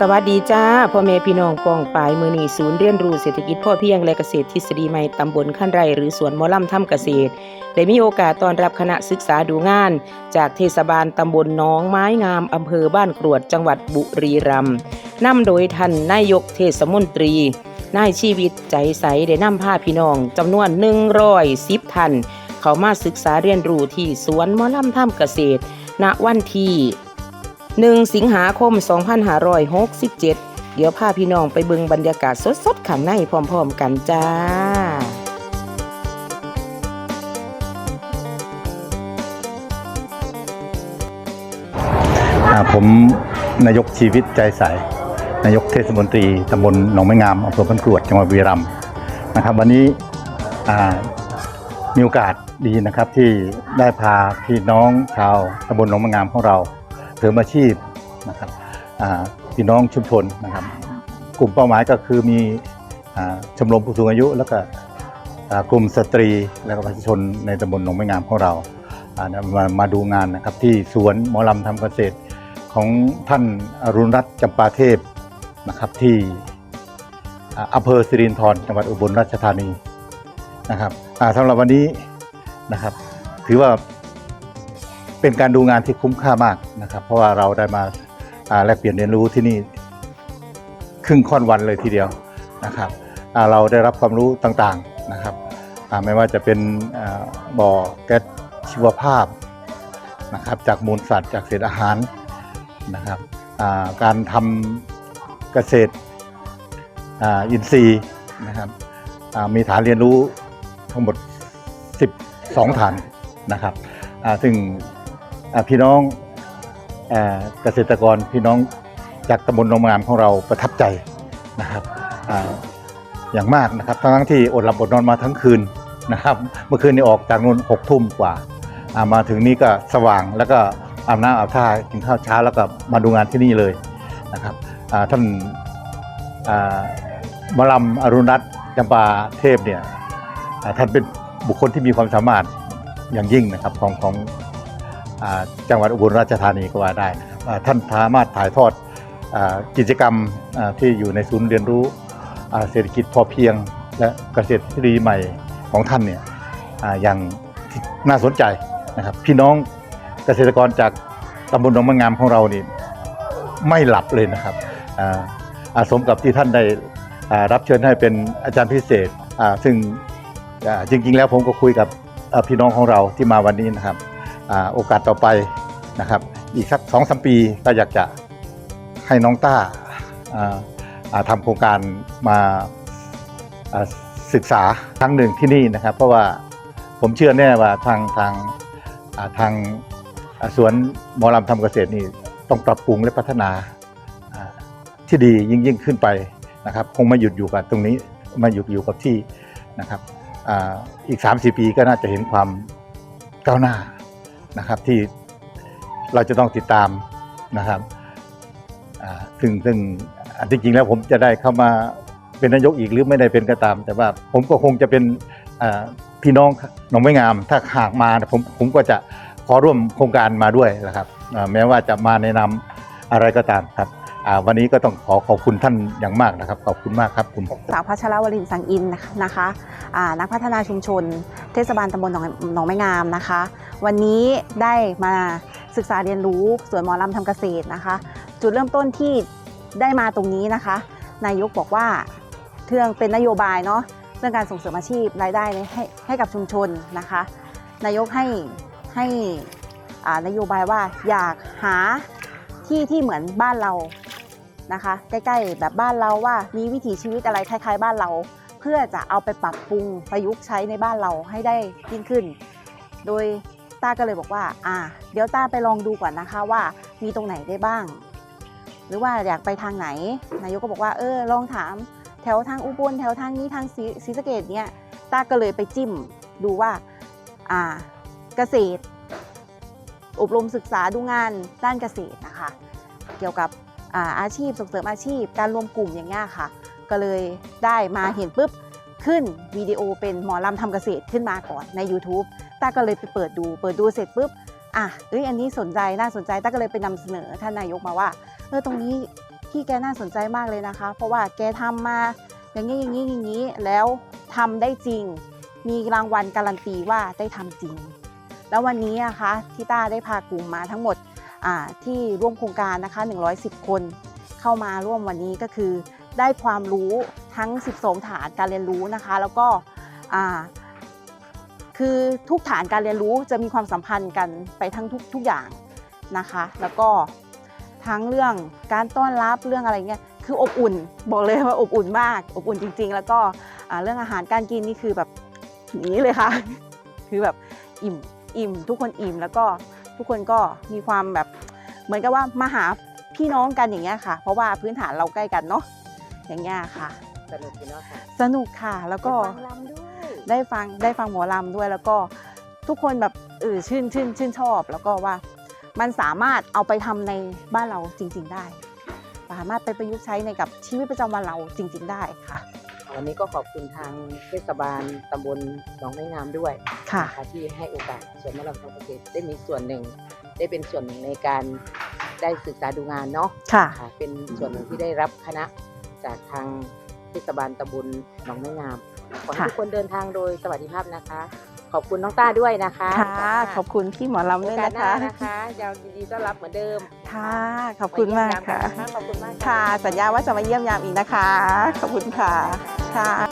สวัสดีจ้าพ่อแม่พี่น้องปองปลายมือนีศูนย์เรียนรู้เศรษฐกิจพ่อเพียงและเกษตรทฤษฎีใหม่ตำบลขั้นไรหรือสวนมอลำถ้ำเกษตร ได้มีโอกาสตอนรับคณะศึกษาดูงาน จากเทศบาลตำบลหน้องไม้งามอำเภอบ้านกรวดจังหวัดบุรีรัมย์นำโดยท่านนายกเทศมนตรีนายชีวิตใจใสได้นำพาพี่น้องจำนวน110ท่าน เขามาศึกษาเรียนรู้ที่สวนมอลำถ้ำเกษตร ณวันที่ 1 สิงหาคม 2567 เดี๋ยวพาพี่น้องไปเบิงบรรยากาศสดๆข้างในพร้อมๆกันจ้าอาผมนายกชีวิตใจใสนายกเทศมนตรีตำบลหนองไม้งามอำเภอพันกรวดจังหวัดบุรีรัมย์นะครับ วันนี้อามีโอกาสดีนะครับที่ได้พาพี่น้องชาวตำบลหนองไม้งามของเรา เสริมอาชีพนะครับอ่าพี่น้องชุมชนนะครับ กลุ่มเป้าหมายก็คือมีอ่าชมรมผู้สูงอายุ แล้วก็อ่ากลุ่มสตรีและก็ประชาชนในตำบลหนองไม้งามของเราอ่ามามาดูงานนะครับที่สวนหมอลำทำเกษตรของท่านอรุณรัตน์จำปาเทพนะครับที่อ่าอำเภอสิรินธรจังหวัดอุบลราชธานีนะครับอ่าสำหรับวันนี้นะครับ ถือว่า เป็นการดูงานที่คุ้มค่ามากนะครับ เพราะว่าเราได้มาแลกเปลี่ยนเรียนรู้ที่นี่ครึ่งค่อนวันเลยทีเดียวนะครับเราได้รับความรู้ต่างๆนะครับไม่ว่าจะเป็นบ่อแก๊สชีวภาพนะครับจากมูลสัตว์จากเศษอาหารนะครับการทำเกษตรอินทรีย์นะครับมีฐานเรียนรู้ทั้งหมด 12 ฐานนะครับซึ่ง พี่น้องเกษตรกรพี่น้องจากตำบลหนองงามของเราประทับใจนะครับออย่างมากนะครับทั้งที่อดหลับอดนอนมาทั้งคืนนะครับเมื่อคืนนี้ออกจากนู่นหกทุ่มกว่ามาถึงนี่ก็สว่างแล้วก็อาบน้ำอาบท่ากินข้าวเช้าแล้วก็มาดูงานที่นี่เลยนะครับท่านอ่าหมอลำอรุณรัตน์จำปาเทพเนี่ยท่านเป็นบุคคลที่มีความสามารถอย่างยิ่งนะครับของของ จังหวัดอุบลราชธานีก็ว่าได้นะครับท่านสามารถถ่ายทอดอกิจกรรมที่อยู่ในศูนย์เรียนรู้เศรษฐกิจพอเพียง และเกษตรทฤษฎีใหม่ของท่านเนี่ยออย่างน่าสนใจนะครับพี่น้องเกษตรกรจากตำบลหนองมะงามของเรานี่ไม่หลับเลยนะครับอาสมกับที่ท่านได้รับเชิญให้เป็นอาจารย์พิเศษซึ่งจริงๆแล้วผมก็คุยกับพี่น้องของเราที่มาวันนี้นะครับ โอกาสต่อไปนะครับ อีกสักสองสมปีก็อยากจะให้น้องต้าทำโครงการมาศึกษาครั้งหนึ่งที่นี่นะครับ เพราะว่าผมเชื่อแน่ว่าทางทางทางสวนมอลำทำเกษตรนี่ต้องปรับปรุงและพัฒนาที่ดียิ่งยิ่งขึ้นไปนะครับ คงไม่หยุดอยู่กับตรงนี้ม่หยุดอยู่กับที่นะครับอาอีก 3-4 ปีก็น่าจะเห็นความก้าวหน้า นะครับที่เราจะต้องติดตามนะครับซึ่งซึ่งจริงๆแล้วผมจะได้เข้ามาเป็นนายกอีกหรือไม่ได้เป็นก็ตาม แต่ว่าผมก็คงจะเป็นพี่น้องหนองไม่งาม ถ้าหากมาผมผมก็จะขอร่วมโครงการมาด้วยนะครับแม้ว่าจะมาในนามอะไรก็ตามครับ วันนี้ก็ต้องขอขอบคุณท่านอย่างมากนะครับ ขอบคุณมากครับคุณสาวพัชรวรินสังอินนะคะะ,คะนักพัฒนาชุมชน เทศบาลตำบลหนองหนองไม้งามนะคะ วันนี้ได้มาศึกษาเรียนรู้สวนหมอลำทำเกษตรนะคะ จุดเริ่มต้นที่ได้มาตรงนี้นะคะ นายกบอกว่าเรื่องเป็นนโยบายเนาะเรื่องการส่งเสริมอาชีพรายได้ให้ให้กับชุมชนนะคะ นายกให้ให้นโยบายว่าอยากหาที่ที่เหมือนบ้านเรา นะคะ ใกล้ๆแบบบ้านเราว่ามีวิถีชีวิตอะไรคล้ายๆ บ้านเรา เพื่อจะเอาไปปรับปรุงประยุกต์ใช้ในบ้านเราให้ได้ยิ่งขึ้น โดยต้าก็เลยบอกว่า อ่า เดี๋ยวต้าไปลองดูก่อนนะคะว่ามีตรงไหนได้บ้าง หรือว่าอยากไปทางไหน นายกก็บอกว่า เออ ลองถาม แถวทางอุบลแถวทางนี้ทางศรีซีสะเกดเนี่ยต้าก็เลยไปจิ้มดูว่า อ่า เกษตร อบรมศึกษาดูงานด้านเกษตรนะคะ เกี่ยวกับ อาอาชีพส่งเสริมอาชีพ การรวมกลุ่มอย่างเงี้ยค่ะ ก็เลยได้มาเห็นปุ๊บขึ้นวิดีโอเป็นหมอลำทำเกษตรขึ้นมาก่อนใน YouTube ต้าก็เลยไปเปิดดู เปิดดูเสร็จปุ๊บอะเอ้ยอันนี้สนใจน่าสนใจต้าก็เลยไปนำเสนอท่านนายกมาว่าเออตรงนี้ที่แกน่าสนใจมากเลยนะคะ เพราะว่าแกทำมาอย่างนี้อย่างนี้อย่างนี้แล้วทำได้จริง มีรางวัลการันตีว่าได้ทำจริง แล้ววันนี้นะคะที่ต้าได้พากลุ่มมาทั้งหมด ที่ร่วมโครงการนะคะ 110 คนเข้ามาร่วมวันนี้ก็คือ ได้ความรู้ทั้ง 12 ฐานการเรียนรู้นะคะ แล้วก็คือทุกฐานการเรียนรู้จะมีความสัมพันธ์กันไปทั้งทุกทุกอย่างนะคะ แล้วก็ทั้งเรื่องการต้อนรับเรื่องอะไรเงี้ยคืออบอุ่นบอกเลยว่าอบอุ่นมาก อบอุ่นจริง ๆ แล้วก็เรื่องอาหารการกินนี่คือแบบอย่างนี้เลยค่ะ คือแบบอิ่มอิ่มทุกคนอิ่มแล้วก็ทุกคนก็มีความแบบ เหมือนกับว่ามาหาพี่น้องกันอย่างเงี้ยค่ะ เพราะว่าพื้นฐานเราใกล้กันเนาะอย่างเงี้ยค่ะ สนุกดีเนาะค่ะสนุกค่ะแล้วก็ฟังลำด้วยได้ฟังได้ฟังหมอลำด้วยแล้วก็ทุกคนแบบเออชื่นชื่นชื่นชอบ แล้วก็ว่ามันสามารถเอาไปทำในบ้านเราจริง ๆ ได้ สามารถไปประยุกต์ใช้ในกับชีวิตประจำวันเราจริง ๆ ได้ค่ะ วันนี้ก็ขอบคุณทางเทศบาลตำบลหนองไม้งามด้วยค่ะนะคะที่ให้โอกาสสวนมะลำทำเกษตรได้มีส่วนหนึ่ง ได้เป็นส่วนหนึ่งในการได้ศึกษาดูงานเนาะค่ะ ค่ะเป็นส่วนหนึ่งที่ได้รับคณะจากทางเทศบาลตำบลหนองไม้งามขอให้ค่ะ ทุกคนเดินทางโดยสวัสดิภาพนะคะ ขอบคุณน้องต้าด้วยนะคะค่ะ ขอบคุณพี่หมอลำโอด้วยกาสนะหน้าคะ นะคะยาวยินดีต้อนรับเหมือนเดิมค่ะ ขอบคุณมากค่ะ ขอบคุณมากค่ะสัญญาว่าจะมาเยี่ยมยามอีกนะคะ ขอบคุณค่ะ ค่ะ